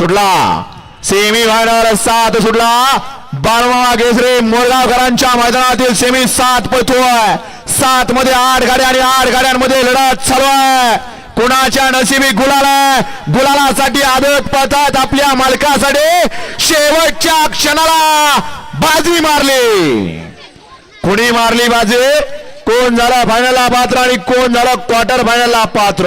सुटला. Semi final सात सुटला. बारवा केसरी मोरगावकरांच्या मैदानातील सेमी सात पळतोय. सात मध्ये आठ गाड्या आणि आठ गाड्यांमध्ये लढत चालू आहे. कुणाच्या नशिबी गुलाल आहे? गुलालासाठी आदत पळतात आपल्या मालकासाठी. शेवटच्या क्षणाला बाजी मारली. कुणी मारली बाजी? कोण झाला फायनलला पात्र आणि कोण झालं क्वार्टर फायनलला पात्र?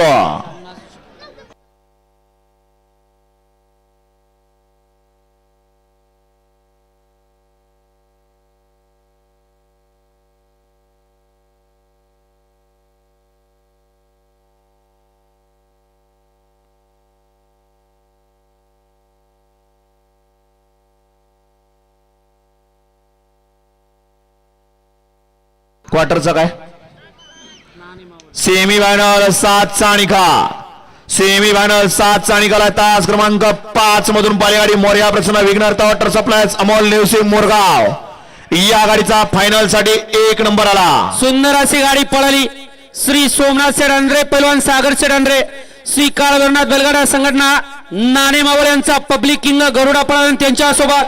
क्वार्टरचा काय? सेमी फायनल सात निकाल सेमी फायनल सात निकाल तास क्रमांक पाच मधून पालेगाडी मोर्या प्रसन्न विघ्नर्थ वॉटर सप्लाय अमोल नेवसे मोरगाव. या गाडीचा फायनलसाठी एक नंबर आला. सुंदर अशी गाडी पळाली. श्री सोमनाथ सेडांद्रे पैलवान सागर सेडांद्रे श्री काळगरनाथ बलगाडा संघटना नाणे मावळ यांचा पब्लिक किंग गरुडा पळाला त्यांच्यासोबत